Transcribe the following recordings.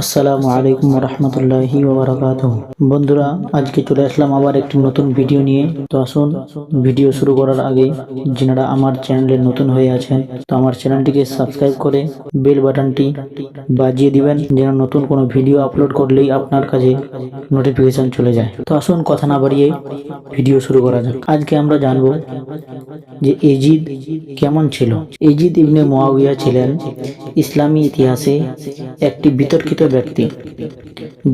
আসসালামু আলাইকুম রহমতুল্লাহি ওবরাকাত বন্ধুরা, আজকে চলে আসলাম আবার একটি নতুন ভিডিও নিয়ে। তো আসুন, ভিডিও শুরু করার আগে যিনারা আমার চ্যানেলে নতুন হয়ে আছেন, তো আমার চ্যানেলটিকে সাবস্ক্রাইব করে বেল বাটনটি বাজিয়ে দিবেন, যেন নতুন কোনো ভিডিও আপলোড করলেই আপনার কাছে নোটিফিকেশন চলে যায়। তো আসুন, কথা না বাড়িয়ে ভিডিও শুরু করা যাক। আজকে আমরা জানব যে এজিদ কেমন ছিল। এজিদ ইবনে মুয়াবিয়া ছিলেন ইসলামী ইতিহাসে একটি বিতর্কিত ব্যক্তি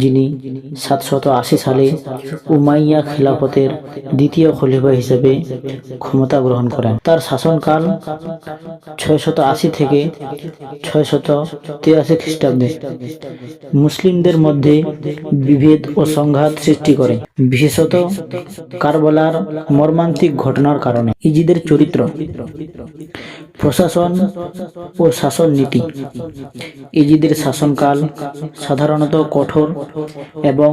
যিনি সাতশত আশি সালে উমাইয়া খিলাফতের দ্বিতীয় খলিফা হিসেবে ক্ষমতা গ্রহণ করেন। তার শাসনকাল ছয়শত আশি থেকে ছয়শত তিরাশি খ্রিস্টাব্দে। মুসলিমদের মধ্যে বিভেদ ও সংঘাত সৃষ্টি করে, বিশেষত কারবালার মর্মান্তিক ঘটনার কারণে। ইজিদের চরিত্র, প্রশাসন ও শাসন নীতি ইজিদের শাসনকাল সাধারণত কঠোর এবং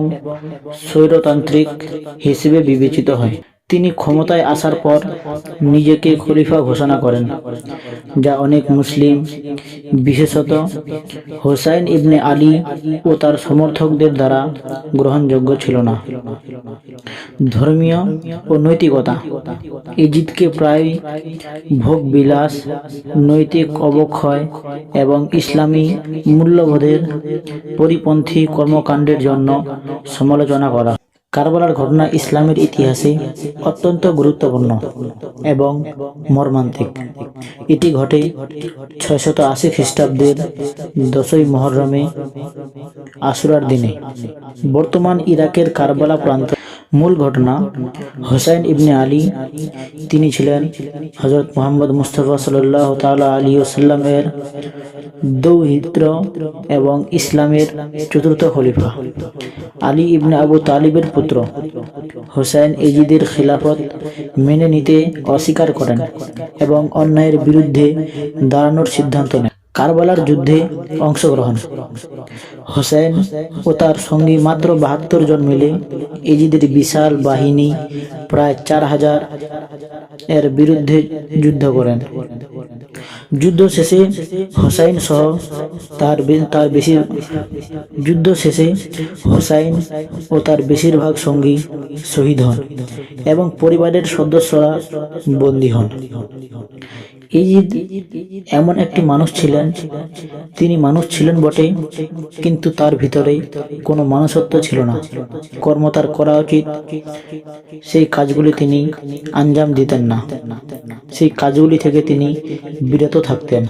স্বৈরতান্ত্রিক হিসেবে বিবেচিত হয়। তিনি ক্ষমতায় আসার পর নিজেকে খলিফা ঘোষণা করেন, যা অনেক মুসলিম, বিশেষত হোসাইন ইবনে আলী ও তার সমর্থকদের দ্বারা গ্রহণযোগ্য ছিল না। ধর্মীয় ও নৈতিকতা ইজিদকে প্রায় ভোগ বিলাস নৈতিক অবক্ষয় এবং ইসলামী মূল্যবোধের পরিপন্থী কর্মকাণ্ডের জন্য সমালোচনা করা। কারবালার ঘটনা ইসলামের ইতিহাসে অত্যন্ত গুরুত্বপূর্ণ এবং মর্মান্তিক। এটি ঘটে ছয়শত আশি খ্রিস্টাব্দের দশই মহরমে আসুরার দিনে। বর্তমান ইরাকের কারবালা প্রান্ত মূল ঘটনা হোসাইন ইবনে আলী। তিনি ছিলেন হজরত মোহাম্মদ মুস্তফা সাল্লাহ তালা আলী ওসাল্লামের দৌহিত্র এবং ইসলামের চতুর্থ খলিফা। আলী ইবনে আবু তালিবের পুত্র হোসেন এজিদের খিলাফত মেনে নিতে অস্বীকার করেন এবং অন্যায়ের বিরুদ্ধে দাঁড়ানোর সিদ্ধান্ত নেন। কারবালার যুদ্ধে অংশগ্রহণ। হোসেন ও তার সঙ্গী মাত্র বাহাত্তর জন মিলে এজিদের বিশাল বাহিনী প্রায় চার হাজার এর বিরুদ্ধে যুদ্ধ করেন। যুদ্ধ শেষে হোসাইন সহ তার তার বেশি, যুদ্ধ শেষে হোসাইন ও তার বেশিরভাগ সঙ্গী শহীদ হন এবং পরিবারের সদস্যরা বন্দী হন। ইজিদ এমন একটি মানুষ ছিলেন। তিনি মানুষ ছিলেন বটে, কিন্তু তার ভিতরে কোনো মানুষত্ব ছিল না। কর্ম তার করা উচিত। সেই কাজগুলি তিনি আঞ্জাম দিতেন না। সেই কাজগুলি থেকে তিনি বিরত থাকতেন।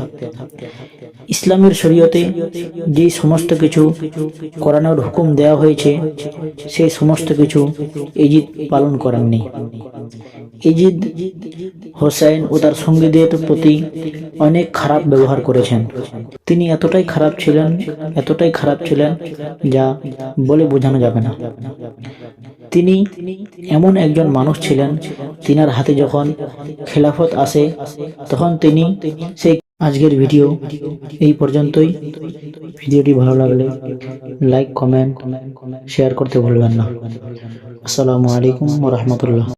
ইসলামের শরীয়তে যে সমস্ত কিছু করানোর হুকুম দেওয়া হয়েছে, সেই সমস্ত কিছু ইজিদ পালন করেননি। ইজিদ হোসেন ও তার সঙ্গীদের প্রতি অনেক খারাপ ব্যবহার করেছেন। তিনি এতটাই খারাপ ছিলেন, এতটাই খারাপ ছিলেন যা বলে বোঝানো যাবে না। তিনি এমন একজন মানুষ ছিলেন, তিনার হাতে যখন খেলাফত আসে, তখন তিনি সেই আজকের ভিডিও এই পর্যন্তই। ভিডিওটি ভালো লাগলে লাইক কমেন্ট শেয়ার করতে ভুলবেন না। আসসালামু আলাইকুম রহমতুল্লাহ।